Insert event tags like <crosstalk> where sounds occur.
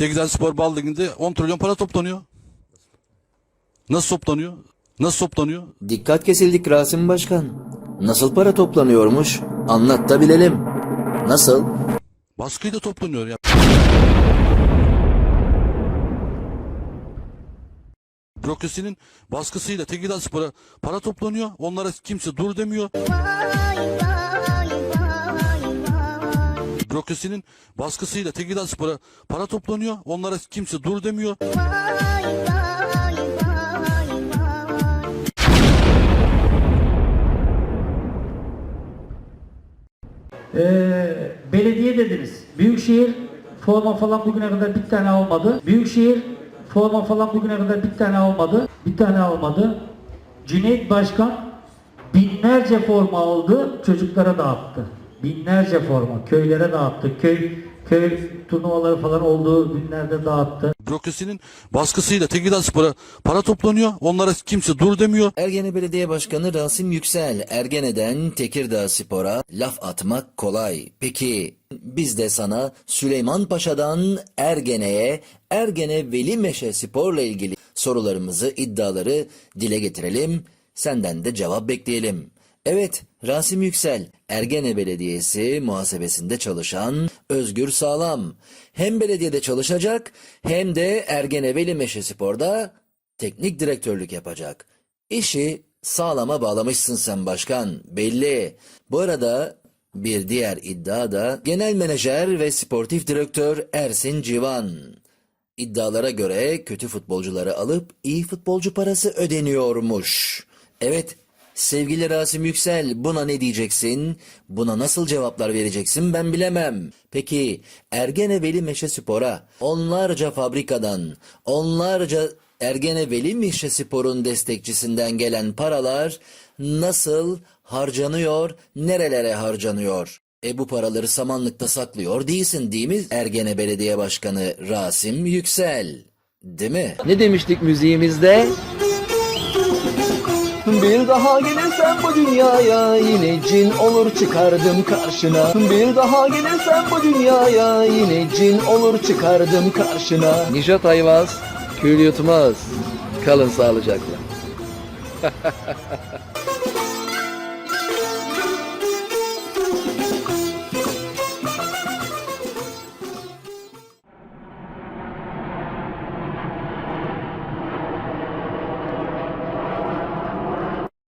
Tekirdağ Spor Bal Ligi'nde 10 trilyon para toplanıyor. Nasıl toplanıyor? Nasıl toplanıyor? Dikkat kesildik Rasim Başkan. Nasıl para toplanıyormuş? Anlat da bilelim. Nasıl? Baskıyla toplanıyor ya. Bürokrasinin baskısıyla Tekirdağ Spor'a para toplanıyor. Onlara kimse dur demiyor. Bürokrasinin baskısıyla Tekirdağ Spor'a para toplanıyor. Onlara kimse dur demiyor. Ee, belediye dediniz. Büyükşehir forma falan bugüne kadar bir tane almadı. Büyükşehir forma falan bugüne kadar bir tane almadı. Bir tane almadı. Cüneyt Başkan binlerce forma aldı, çocuklara dağıttı. Binlerce forma köylere dağıttı. Köy köy turnuvaları falan olduğu günlerde dağıttı. Bürokrasinin baskısıyla Tekirdağ Spor'a para toplanıyor. Onlara kimse dur demiyor. Ergene Belediye Başkanı Rasim Yüksel, Ergene'den Tekirdağ Spor'a laf atmak kolay. Peki biz de sana Süleyman Paşa'dan Ergene'ye, Ergene Veli Meşe Spor'la ilgili sorularımızı, iddiaları dile getirelim. Senden de cevap bekleyelim. Evet, Rasim Yüksel, Ergene Belediyesi muhasebesinde çalışan Özgür Sağlam. Hem belediyede çalışacak hem de Ergene Veli Meşe Spor'da teknik direktörlük yapacak. İşi sağlama bağlamışsın sen başkan, belli. Bu arada bir diğer iddia da genel menajer ve sportif direktör Ersin Civan. İddialara göre kötü futbolcuları alıp iyi futbolcu parası ödeniyormuş. Evet, sevgili Rasim Yüksel buna ne diyeceksin? Buna nasıl cevaplar vereceksin ben bilemem. Peki Ergene Veli Meşe Spor'a onlarca fabrikadan, onlarca Ergene Veli Meşe Spor'un destekçisinden gelen paralar nasıl harcanıyor, nerelere harcanıyor? E bu paraları samanlıkta saklıyor değilsin değil mi Ergene Belediye Başkanı Rasim Yüksel? Değil mi? Ne demiştik müziğimizde? Bir daha gelirsen bu dünyaya yine cin olur çıkardım karşına. Bir daha gelirsen bu dünyaya yine cin olur çıkardım karşına. Nişat Ayvaz, kül yutmaz. Kalın sağlıcakla. <laughs>